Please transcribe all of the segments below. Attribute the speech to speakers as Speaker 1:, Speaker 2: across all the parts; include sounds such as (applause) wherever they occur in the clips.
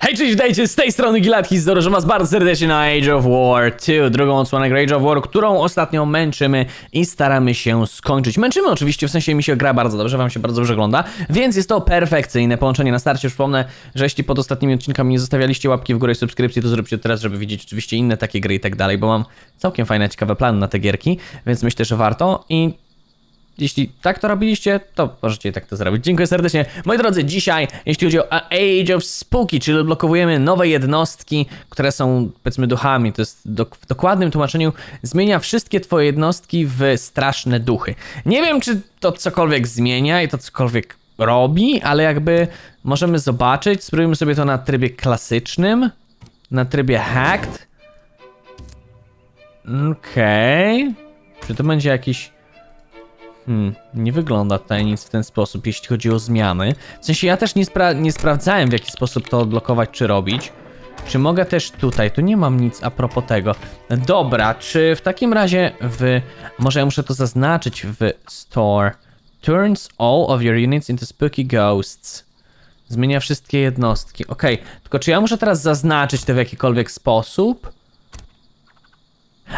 Speaker 1: Hej, cześć, witajcie z tej strony Gilatki, zapraszam was bardzo serdecznie na Age of War 2, drugą odsłonę Age of War, którą ostatnio męczymy i staramy się skończyć. Męczymy oczywiście, w sensie mi się gra bardzo dobrze, wam się bardzo dobrze ogląda, więc jest to perfekcyjne połączenie na starcie. Przypomnę, że jeśli pod ostatnimi odcinkami nie zostawialiście łapki w górę i subskrypcji, to zróbcie to teraz, żeby widzieć oczywiście inne takie gry i tak dalej, bo mam całkiem fajne, ciekawe plany na te gierki, więc myślę, że warto i jeśli tak to robiliście, to możecie tak to zrobić. Dziękuję serdecznie. Moi drodzy, dzisiaj, jeśli chodzi o Age of Spooky, czyli odblokowujemy nowe jednostki, które są, powiedzmy, duchami. To jest do, w dokładnym tłumaczeniu zmienia wszystkie twoje jednostki w straszne duchy. Nie wiem, czy to cokolwiek zmienia i to cokolwiek robi, ale jakby możemy zobaczyć. Spróbujmy sobie to na trybie klasycznym, na trybie hacked. Okej. Czy to będzie jakiś... Hmm, nie wygląda tutaj nic w ten sposób, jeśli chodzi o zmiany. W sensie ja też nie, spra nie sprawdzałem, w jaki sposób to odblokować czy robić. Czy mogę też tutaj? Tu nie mam nic a propos tego. Dobra, czy w takim razie w... Może ja muszę to zaznaczyć w store. Turns all of your units into spooky ghosts. Zmienia wszystkie jednostki. Okej, tylko czy ja muszę teraz zaznaczyć to w jakikolwiek sposób?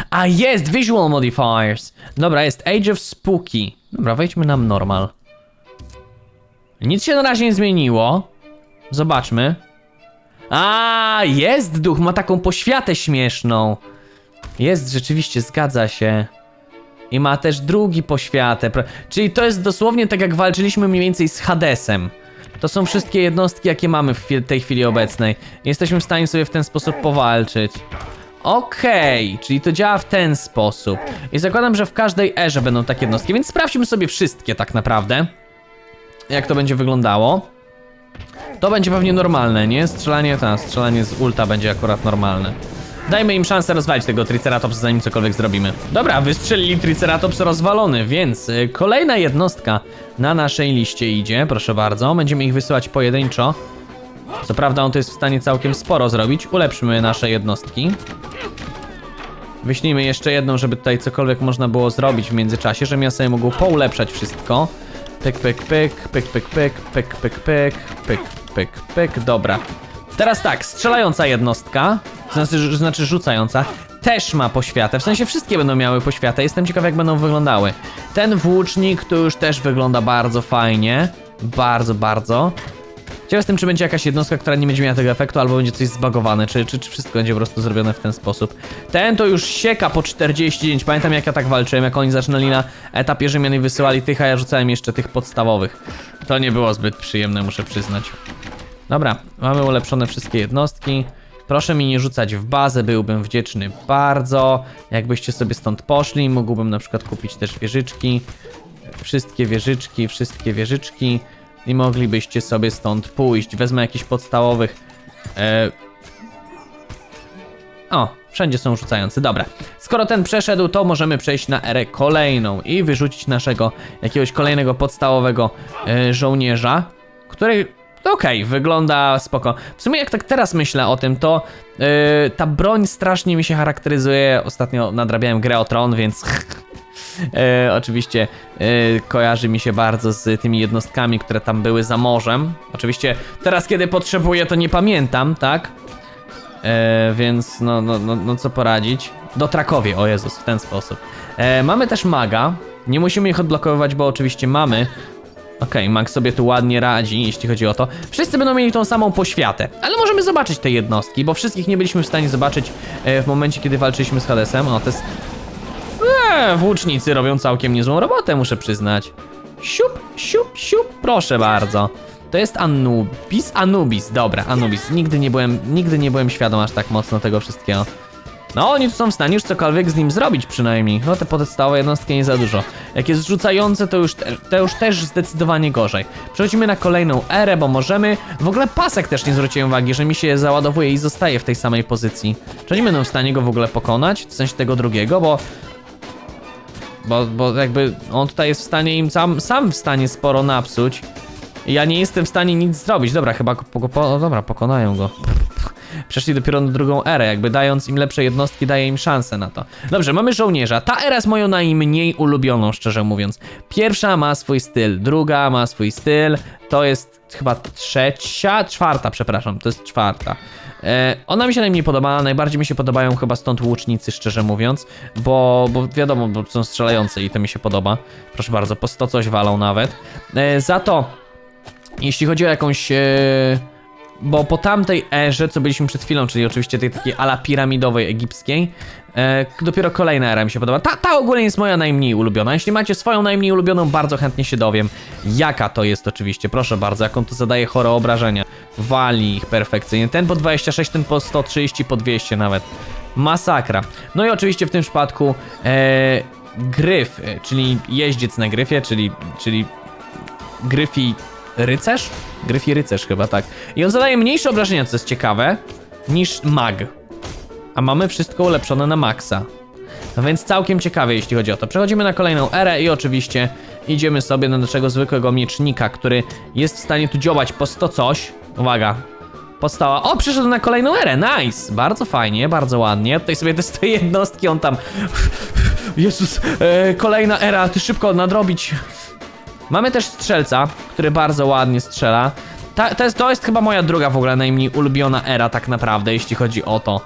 Speaker 1: A jest! Visual modifiers! Dobra, jest Age of Spooky. Dobra, wejdźmy na normal. Nic się na razie nie zmieniło. Zobaczmy. A, jest duch, ma taką poświatę śmieszną. Jest, rzeczywiście, zgadza się. I ma też drugi poświatę. Czyli to jest dosłownie tak jak walczyliśmy mniej więcej z Hadesem. To są wszystkie jednostki, jakie mamy w tej chwili obecnej. Jesteśmy w stanie sobie w ten sposób powalczyć. Okej, czyli to działa w ten sposób. I zakładam, że w każdej erze będą takie jednostki, więc sprawdźmy sobie wszystkie tak naprawdę. Jak to będzie wyglądało. To będzie pewnie normalne, nie? Strzelanie, ta, strzelanie z ulta będzie akurat normalne. Dajmy im szansę rozwalić tego Triceratops, zanim cokolwiek zrobimy. Dobra, wystrzelili Triceratops rozwalony, więc y, kolejna jednostka na naszej liście idzie, proszę bardzo. Będziemy ich wysyłać pojedynczo. Co prawda on to jest w stanie całkiem sporo zrobić. Ulepszymy nasze jednostki. Wyślijmy jeszcze jedną, żeby tutaj cokolwiek można było zrobić w międzyczasie, żebym ja sobie mógł poulepszać wszystko. Pyk, pyk, pyk, pyk, pyk, pyk, pyk, pyk, pyk, pyk, pyk, pyk, dobra. Teraz tak, strzelająca jednostka, znaczy, znaczy rzucająca, też ma poświatę, w sensie wszystkie będą miały poświatę, jestem ciekaw jak będą wyglądały. Ten włócznik to już też wygląda bardzo fajnie, bardzo, bardzo. Ciekaw jestem, czy będzie jakaś jednostka, która nie będzie miała tego efektu, albo będzie coś zbagowane, czy, czy, czy wszystko będzie po prostu zrobione w ten sposób. Ten to już sieka po 49, pamiętam jak ja tak walczyłem, jak oni zaczynali na etapie Rzymian i wysyłali tych, a ja rzucałem jeszcze tych podstawowych. To nie było zbyt przyjemne, muszę przyznać. Dobra, mamy ulepszone wszystkie jednostki. Proszę mi nie rzucać w bazę, byłbym wdzięczny bardzo. Jakbyście sobie stąd poszli, mógłbym na przykład kupić też wieżyczki. Wszystkie wieżyczki, wszystkie wieżyczki. I moglibyście sobie stąd pójść. Wezmę jakichś podstawowych. E... O, wszędzie są rzucający. Dobra. Skoro ten przeszedł, to możemy przejść na erę kolejną i wyrzucić naszego jakiegoś kolejnego podstawowego e, żołnierza, który Okej, wygląda spoko. W sumie jak tak teraz myślę o tym, to yy, ta broń strasznie mi się charakteryzuje. Ostatnio nadrabiałem grę o Tron, więc (laughs) e, oczywiście e, kojarzy mi się bardzo z tymi jednostkami, które tam były za morzem. Oczywiście teraz, kiedy potrzebuję, to nie pamiętam, tak? E, więc no, no, no, no co poradzić? Do Trakowie, o Jezus, w ten sposób. E, mamy też maga. Nie musimy ich odblokowywać, bo oczywiście mamy. Okej, Mag sobie tu ładnie radzi, jeśli chodzi o to. Wszyscy będą mieli tą samą poświatę, ale możemy zobaczyć te jednostki, bo wszystkich nie byliśmy w stanie zobaczyć e, w momencie, kiedy walczyliśmy z Hadesem. O, to jest... Eee, włócznicy robią całkiem niezłą robotę, muszę przyznać. Siup, siup, siup, proszę bardzo. To jest Anubis? Anubis, dobra, Anubis. Nigdy nie byłem, nigdy nie byłem świadom aż tak mocno tego wszystkiego. No, oni tu są w stanie już cokolwiek z nim zrobić przynajmniej. No, te podstawowe jednostki nie za dużo. Jak jest rzucające, to już, te, to już też zdecydowanie gorzej. Przechodzimy na kolejną erę, bo możemy... W ogóle pasek też nie zwróciłem uwagi, że mi się załadowuje i zostaje w tej samej pozycji. Czy oni będą w stanie go w ogóle pokonać? W sensie tego drugiego, bo... Bo, bo jakby on tutaj jest w stanie im sam, sam w stanie sporo napsuć. Ja nie jestem w stanie nic zrobić. Dobra, chyba go, po, dobra, pokonają go. przeszli dopiero na drugą erę, jakby dając im lepsze jednostki, daje im szansę na to. Dobrze, mamy żołnierza. Ta era jest moją najmniej ulubioną, szczerze mówiąc. Pierwsza ma swój styl, druga ma swój styl, to jest chyba trzecia, czwarta, przepraszam, to jest czwarta. E, ona mi się najmniej podoba, najbardziej mi się podobają chyba stąd łucznicy, szczerze mówiąc, bo, bo wiadomo, bo są strzelające i to mi się podoba. Proszę bardzo, po 100 coś walą nawet. E, za to, jeśli chodzi o jakąś... Bo po tamtej erze, co byliśmy przed chwilą, czyli oczywiście tej takiej ala piramidowej egipskiej, e, dopiero kolejna era mi się podoba. Ta, ta ogólnie jest moja najmniej ulubiona. Jeśli macie swoją najmniej ulubioną, bardzo chętnie się dowiem, jaka to jest oczywiście. Proszę bardzo, jak on tu zadaje chore obrażenia. Wali ich perfekcyjnie. Ten po 26, ten po 130, po 200 nawet. Masakra. No i oczywiście w tym przypadku e, gryf, e, czyli jeździec na gryfie, czyli, czyli gryfi rycerz? Gryfi rycerz chyba, tak. I on zadaje mniejsze obrażenia, co jest ciekawe, niż mag. A mamy wszystko ulepszone na maksa. No więc całkiem ciekawe, jeśli chodzi o to. Przechodzimy na kolejną erę i oczywiście idziemy sobie na naszego zwykłego miecznika, który jest w stanie tu działać po 100 coś. Uwaga. Postała. O, przyszedł na kolejną erę. Nice. Bardzo fajnie, bardzo ładnie. Tutaj sobie te (laughs) 100 jednostki, on tam... (laughs) Jezus, e, kolejna era, ty szybko nadrobić. Mamy też strzelca, który bardzo ładnie strzela. Ta, to, jest, to jest chyba moja druga w ogóle najmniej ulubiona era tak naprawdę, jeśli chodzi o to.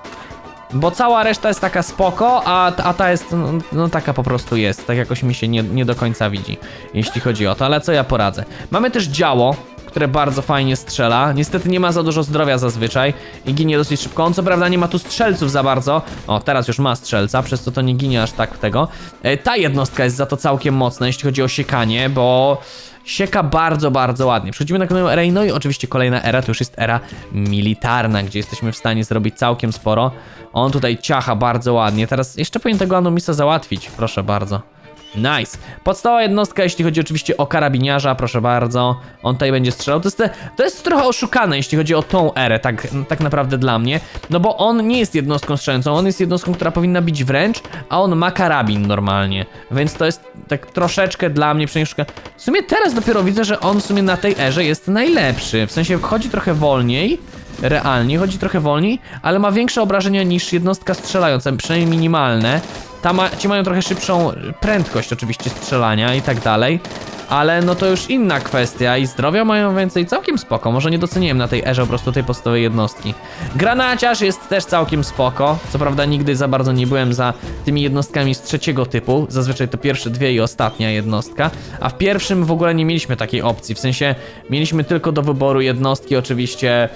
Speaker 1: Bo cała reszta jest taka spoko, a, a ta jest, no, no taka po prostu jest. Tak jakoś mi się nie, nie do końca widzi, jeśli chodzi o to, ale co ja poradzę. Mamy też działo, które bardzo fajnie strzela. Niestety nie ma za dużo zdrowia zazwyczaj i ginie dosyć szybko. On co prawda nie ma tu strzelców za bardzo. O, teraz już ma strzelca, przez co to nie ginie aż tak tego. E, ta jednostka jest za to całkiem mocna, jeśli chodzi o siekanie, bo sieka bardzo, bardzo ładnie. Przechodzimy na kolejną erę, no i oczywiście kolejna era to już jest era militarna, gdzie jesteśmy w stanie zrobić całkiem sporo. On tutaj ciacha bardzo ładnie. Teraz jeszcze powinien tego Anumisa załatwić, proszę bardzo. Nice. Podstawowa jednostka, jeśli chodzi oczywiście o karabiniarza, proszę bardzo. On tutaj będzie strzelał. To jest, te, to jest trochę oszukane, jeśli chodzi o tą erę, tak, tak naprawdę dla mnie. No bo on nie jest jednostką strzelającą, on jest jednostką, która powinna bić wręcz, a on ma karabin normalnie. Więc to jest tak troszeczkę dla mnie przeniżka. W sumie teraz dopiero widzę, że on w sumie na tej erze jest najlepszy. W sensie chodzi trochę wolniej. Realnie chodzi trochę wolniej, ale ma większe obrażenia niż jednostka strzelająca, przynajmniej minimalne. Tam ma, ci mają trochę szybszą prędkość oczywiście strzelania i tak dalej. Ale no to już inna kwestia i zdrowia mają więcej całkiem spoko. Może nie doceniłem na tej erze po prostu tej podstawowej jednostki. Granaciarz jest też całkiem spoko. Co prawda nigdy za bardzo nie byłem za tymi jednostkami z trzeciego typu. Zazwyczaj to pierwsze dwie i ostatnia jednostka. A w pierwszym w ogóle nie mieliśmy takiej opcji. W sensie mieliśmy tylko do wyboru jednostki oczywiście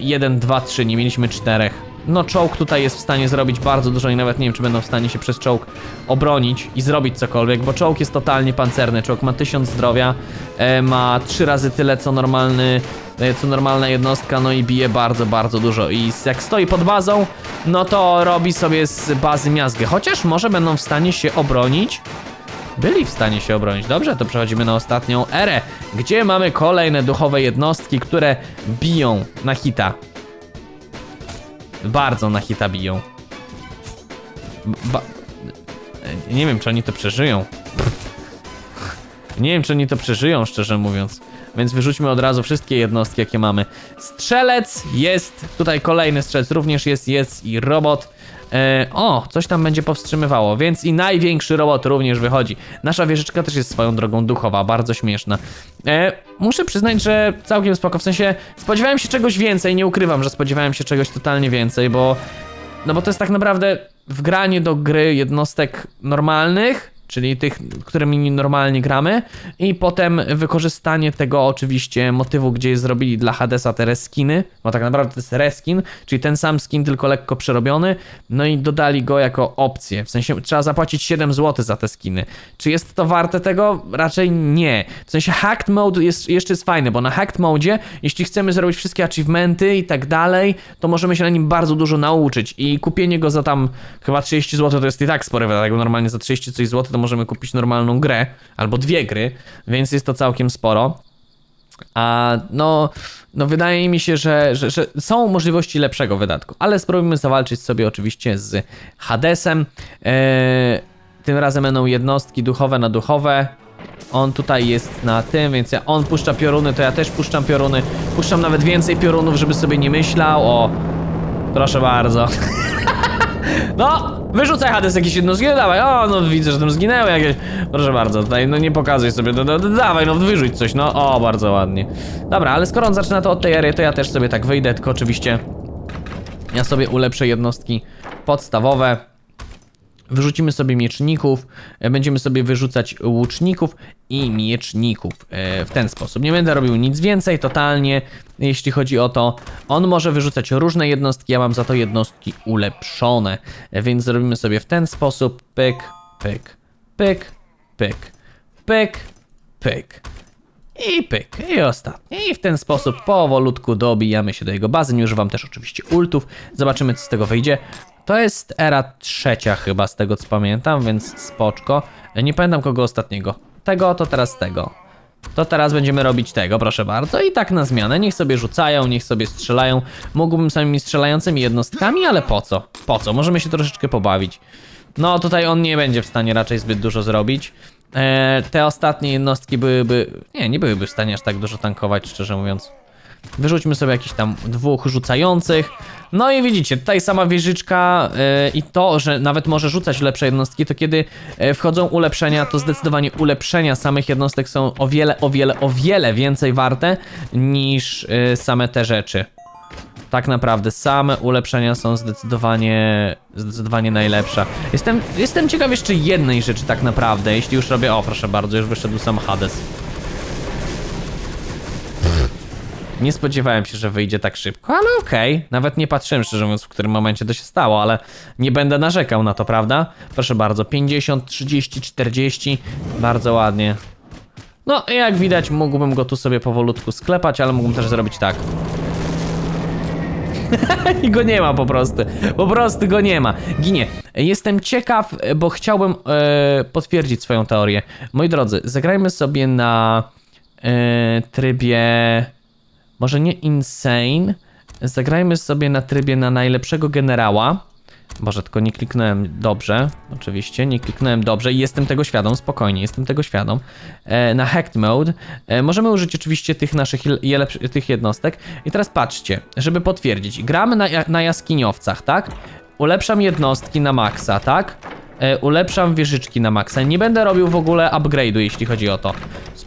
Speaker 1: 1, 2, 3. Nie mieliśmy czterech. No czołg tutaj jest w stanie zrobić bardzo dużo i nawet nie wiem, czy będą w stanie się przez czołg obronić i zrobić cokolwiek, bo czołg jest totalnie pancerny. Czołg ma 1000 zdrowia, e, ma 3 razy tyle co normalny, e, co normalna jednostka, no i bije bardzo, bardzo dużo. I jak stoi pod bazą, no to robi sobie z bazy miazgę. Chociaż może będą w stanie się obronić. Byli w stanie się obronić. Dobrze, to przechodzimy na ostatnią erę, gdzie mamy kolejne duchowe jednostki, które biją na hita. Bardzo na hita biją. Ba nie wiem, czy oni to przeżyją. Nie wiem, czy oni to przeżyją, szczerze mówiąc. Więc wyrzućmy od razu wszystkie jednostki, jakie mamy. Strzelec jest, tutaj kolejny strzelec również jest, jest i robot. E, o, coś tam będzie powstrzymywało, więc i największy robot również wychodzi. Nasza wieżyczka też jest swoją drogą duchowa, bardzo śmieszna. E, muszę przyznać, że całkiem spoko, w sensie spodziewałem się czegoś więcej, nie ukrywam, że spodziewałem się czegoś totalnie więcej, bo no bo to jest tak naprawdę wgranie do gry jednostek normalnych, czyli tych, którymi normalnie gramy, i potem wykorzystanie tego oczywiście motywu, gdzie zrobili dla Hadesa te reskiny, bo tak naprawdę to jest reskin, czyli ten sam skin, tylko lekko przerobiony, no i dodali go jako opcję, w sensie trzeba zapłacić 7 zł za te skiny. Czy jest to warte tego? Raczej nie. W sensie hacked mode jest, jeszcze jest fajny, bo na hacked mode, jeśli chcemy zrobić wszystkie achievementy i tak dalej, to możemy się na nim bardzo dużo nauczyć i kupienie go za tam chyba 30 zł to jest i tak spory wydatek, bo normalnie za 30 coś zł to możemy kupić normalną grę, albo dwie gry, więc jest to całkiem sporo. A no, no wydaje mi się, że, że, że są możliwości lepszego wydatku, ale spróbujmy zawalczyć sobie oczywiście z Hadesem. Eee, tym razem będą jednostki duchowe na duchowe. On tutaj jest na tym, więc ja, on puszcza pioruny, to ja też puszczam pioruny. Puszczam nawet więcej piorunów, żeby sobie nie myślał o Proszę bardzo. (laughs) No, wyrzucaj Hades jakieś jednostki, no dawaj, o, no widzę, że tam zginęły jakieś, proszę bardzo, tutaj, no nie pokazuj sobie, no, no, no dawaj, no wyrzuć coś, no, o, bardzo ładnie. Dobra, ale skoro on zaczyna to od tej ery, to ja też sobie tak wyjdę, tylko oczywiście ja sobie ulepszę jednostki podstawowe, Wyrzucimy sobie mieczników, e, będziemy sobie wyrzucać łuczników i mieczników e, w ten sposób. Nie będę robił nic więcej totalnie, jeśli chodzi o to. On może wyrzucać różne jednostki, ja mam za to jednostki ulepszone, E, więc zrobimy sobie w ten sposób. Pyk, pyk, pyk, pyk, pyk, pyk. I pyk, i ostatnie. I w ten sposób powolutku dobijamy się do jego bazy. Nie używam też oczywiście ultów. Zobaczymy, co z tego wyjdzie. To jest era trzecia chyba, z tego co pamiętam, więc spoczko. Nie pamiętam kogo ostatniego. Tego, to teraz tego. To teraz będziemy robić tego, proszę bardzo. I tak na zmianę. Niech sobie rzucają, niech sobie strzelają. Mógłbym samymi strzelającymi jednostkami, ale po co? Po co? Możemy się troszeczkę pobawić. No tutaj on nie będzie w stanie raczej zbyt dużo zrobić. E, te ostatnie jednostki byłyby... Nie, nie byłyby w stanie aż tak dużo tankować, szczerze mówiąc. Wyrzućmy sobie jakiś tam dwóch rzucających. No i widzicie, tutaj sama wieżyczka yy, i to, że nawet może rzucać lepsze jednostki, to kiedy yy, wchodzą ulepszenia, to zdecydowanie ulepszenia samych jednostek są o wiele, o wiele, o wiele więcej warte niż yy, same te rzeczy. Tak naprawdę, same ulepszenia są zdecydowanie, zdecydowanie najlepsze. Jestem, jestem ciekaw jeszcze jednej rzeczy tak naprawdę, jeśli już robię... O, proszę bardzo, już wyszedł sam Hades. Nie spodziewałem się, że wyjdzie tak szybko, ale okej. Nawet nie patrzyłem, szczerze mówiąc, w którym momencie to się stało, ale nie będę narzekał na to, prawda? Proszę bardzo, 50, 30, 40, bardzo ładnie. No, jak widać, mógłbym go tu sobie powolutku sklepać, ale mógłbym też zrobić tak. (laughs) I go nie ma po prostu. Po prostu go nie ma. Ginie. Jestem ciekaw, bo chciałbym e, potwierdzić swoją teorię. Moi drodzy, zagrajmy sobie na e, trybie. Może nie insane. Zagrajmy sobie na trybie na najlepszego generała. Boże, tylko nie kliknąłem dobrze. Oczywiście, nie kliknąłem dobrze i jestem tego świadom, spokojnie, jestem tego świadom. E, na hacked mode e, możemy użyć oczywiście tych naszych jelep- tych jednostek. I teraz patrzcie, żeby potwierdzić. Gramy na, na jaskiniowcach, tak? Ulepszam jednostki na maksa, tak? E, ulepszam wieżyczki na maksa. Nie będę robił w ogóle upgrade'u, jeśli chodzi o to.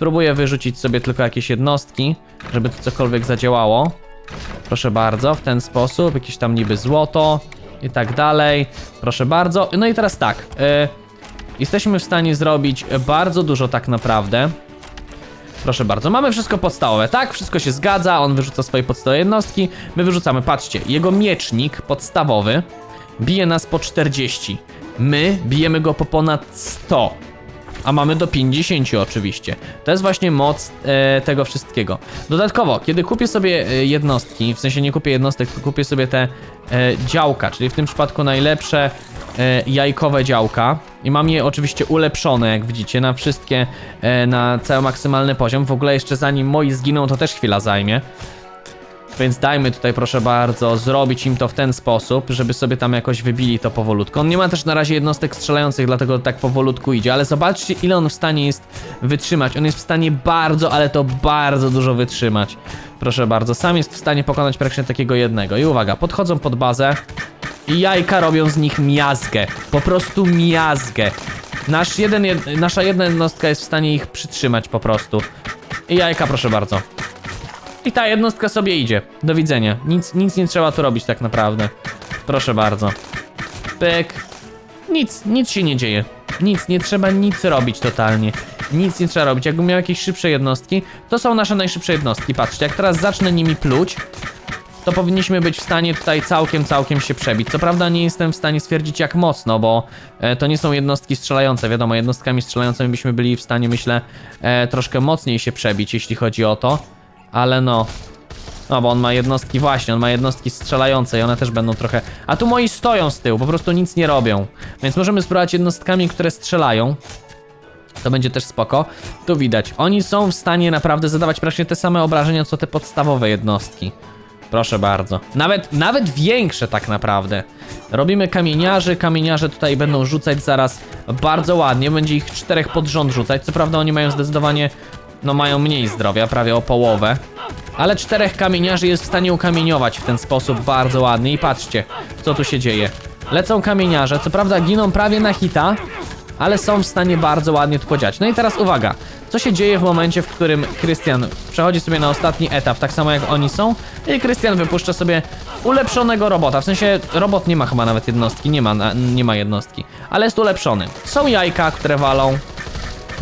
Speaker 1: Spróbuję wyrzucić sobie tylko jakieś jednostki, żeby to cokolwiek zadziałało. Proszę bardzo, w ten sposób, jakieś tam niby złoto i tak dalej. Proszę bardzo. No i teraz tak, y, jesteśmy w stanie zrobić bardzo dużo tak naprawdę. Proszę bardzo, mamy wszystko podstawowe, tak? Wszystko się zgadza, on wyrzuca swoje podstawowe jednostki, my wyrzucamy, patrzcie, jego miecznik podstawowy bije nas po 40, my bijemy go po ponad 100. A mamy do 50 oczywiście. To jest właśnie moc e, tego wszystkiego. Dodatkowo, kiedy kupię sobie e, jednostki, w sensie nie kupię jednostek, tylko kupię sobie te e, działka, czyli w tym przypadku najlepsze e, jajkowe działka. I mam je oczywiście ulepszone, jak widzicie, na wszystkie, e, na cały maksymalny poziom. W ogóle jeszcze zanim moi zginą, to też chwila zajmie. Więc dajmy tutaj, proszę bardzo, zrobić im to w ten sposób, żeby sobie tam jakoś wybili to powolutku. On nie ma też na razie jednostek strzelających, dlatego tak powolutku idzie, ale zobaczcie, ile on w stanie jest wytrzymać. On jest w stanie bardzo, ale to bardzo dużo wytrzymać. Proszę bardzo, sam jest w stanie pokonać praktycznie takiego jednego. I uwaga, podchodzą pod bazę i jajka robią z nich miazgę. Po prostu miazgę. Nasz jeden, jed, nasza jedna jednostka jest w stanie ich przytrzymać po prostu. I jajka, proszę bardzo. I ta jednostka sobie idzie. Do widzenia. Nic, nic nie trzeba tu robić tak naprawdę. Proszę bardzo. Pyk. Nic, nic się nie dzieje. Nic, nie trzeba nic robić totalnie. Nic nie trzeba robić. Jakbym miał jakieś szybsze jednostki, to są nasze najszybsze jednostki. Patrzcie, jak teraz zacznę nimi pluć, to powinniśmy być w stanie tutaj całkiem, całkiem się przebić. Co prawda nie jestem w stanie stwierdzić jak mocno, bo e, to nie są jednostki strzelające. Wiadomo, jednostkami strzelającymi byśmy byli w stanie, myślę, e, troszkę mocniej się przebić, jeśli chodzi o to. Ale no. No, bo on ma jednostki, właśnie, on ma jednostki strzelające i one też będą trochę. A tu moi stoją z tyłu, po prostu nic nie robią. Więc możemy spróbować jednostkami, które strzelają. To będzie też spoko. Tu widać, oni są w stanie naprawdę zadawać praktycznie te same obrażenia, co te podstawowe jednostki. Proszę bardzo. Nawet, nawet większe tak naprawdę. Robimy kamieniarzy, kamieniarze tutaj będą rzucać zaraz bardzo ładnie, będzie ich czterech pod rząd rzucać. Co prawda oni mają zdecydowanie, no mają mniej zdrowia, prawie o połowę. ale czterech kamieniarzy jest w stanie ukamieniować w ten sposób bardzo ładnie i patrzcie, co tu się dzieje. Lecą kamieniarze, co prawda giną prawie na hita, ale są w stanie bardzo ładnie tu podziać. No i teraz uwaga, co się dzieje w momencie, w którym Krystian przechodzi sobie na ostatni etap, tak samo jak oni są, i Krystian wypuszcza sobie ulepszonego robota, w sensie robot nie ma chyba nawet jednostki, nie ma, nie ma jednostki, ale jest ulepszony. Są jajka, które walą,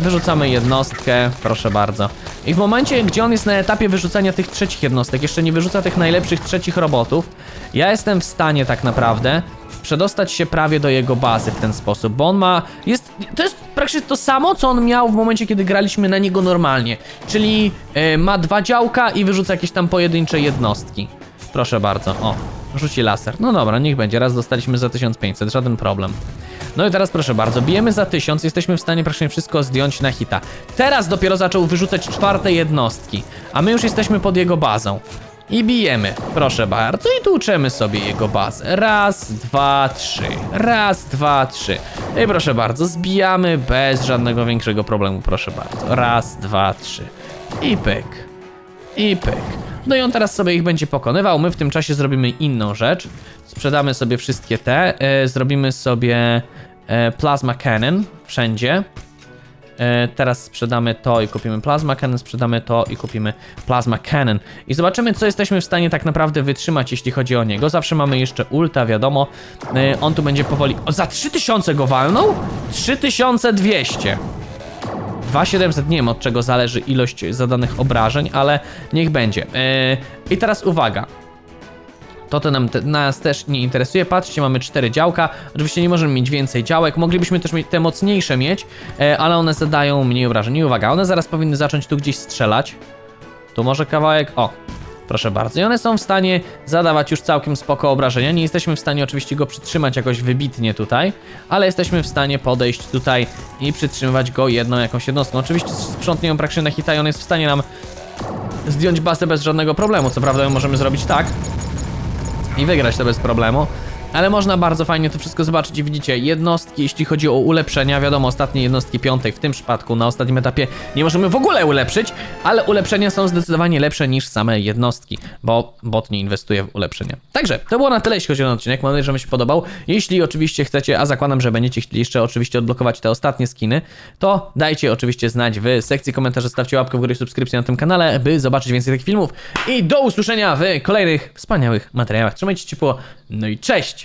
Speaker 1: Wyrzucamy jednostkę, proszę bardzo. I w momencie, gdzie on jest na etapie wyrzucania tych trzecich jednostek, jeszcze nie wyrzuca tych najlepszych trzecich robotów, ja jestem w stanie tak naprawdę przedostać się prawie do jego bazy w ten sposób, bo on ma, jest, to jest praktycznie to samo, co on miał w momencie, kiedy graliśmy na niego normalnie, czyli e, ma dwa działka i wyrzuca jakieś tam pojedyncze jednostki. Proszę bardzo, o, rzuci laser. No dobra, niech będzie, raz dostaliśmy za 1500, żaden problem. No i teraz proszę bardzo, bijemy za 1000, jesteśmy w stanie praktycznie wszystko zdjąć na hita. Teraz dopiero zaczął wyrzucać czwarte jednostki, a my już jesteśmy pod jego bazą. I bijemy, proszę bardzo, i tłuczemy sobie jego bazę. Raz, dwa, trzy. Raz, dwa, trzy. I proszę bardzo, zbijamy bez żadnego większego problemu, proszę bardzo. Raz, dwa, trzy. I pyk. I pyk. No i on teraz sobie ich będzie pokonywał. My w tym czasie zrobimy inną rzecz. Sprzedamy sobie wszystkie te. E, zrobimy sobie e, Plasma Cannon wszędzie. E, teraz sprzedamy to i kupimy Plasma Cannon, sprzedamy to i kupimy Plasma Cannon. I zobaczymy, co jesteśmy w stanie tak naprawdę wytrzymać, jeśli chodzi o niego. Zawsze mamy jeszcze ulta, wiadomo. E, on tu będzie powoli. O, za 3000 go walnął? 3200. 2700, nie wiem od czego zależy ilość zadanych obrażeń, ale niech będzie. Yy, I teraz uwaga. To to nam te, nas też nie interesuje. Patrzcie, mamy cztery działka. Oczywiście nie możemy mieć więcej działek. Moglibyśmy też mieć te mocniejsze mieć, e, ale one zadają mniej obrażeń. I uwaga, one zaraz powinny zacząć tu gdzieś strzelać. Tu może kawałek. O, proszę bardzo. I one są w stanie zadawać już całkiem spoko obrażenia. Nie jesteśmy w stanie oczywiście go przytrzymać jakoś wybitnie tutaj, ale jesteśmy w stanie podejść tutaj i przytrzymywać go jedną jakąś jednostką. Oczywiście sprzątnie praktycznie na hita i on jest w stanie nam zdjąć basę bez żadnego problemu. Co prawda możemy zrobić tak i wygrać to bez problemu. Ale można bardzo fajnie to wszystko zobaczyć widzicie, jednostki, jeśli chodzi o ulepszenia, wiadomo, ostatnie jednostki piątej w tym przypadku, na ostatnim etapie nie możemy w ogóle ulepszyć, ale ulepszenia są zdecydowanie lepsze niż same jednostki, bo bot nie inwestuje w ulepszenia. Także, to było na tyle, jeśli chodzi o odcinek, mam nadzieję, że Wam się podobał. Jeśli oczywiście chcecie, a zakładam, że będziecie chcieli jeszcze oczywiście odblokować te ostatnie skiny, to dajcie oczywiście znać w sekcji komentarzy, stawcie łapkę w górę i subskrypcję na tym kanale, by zobaczyć więcej takich filmów i do usłyszenia w kolejnych wspaniałych materiałach. Trzymajcie ciepło, no i cześć!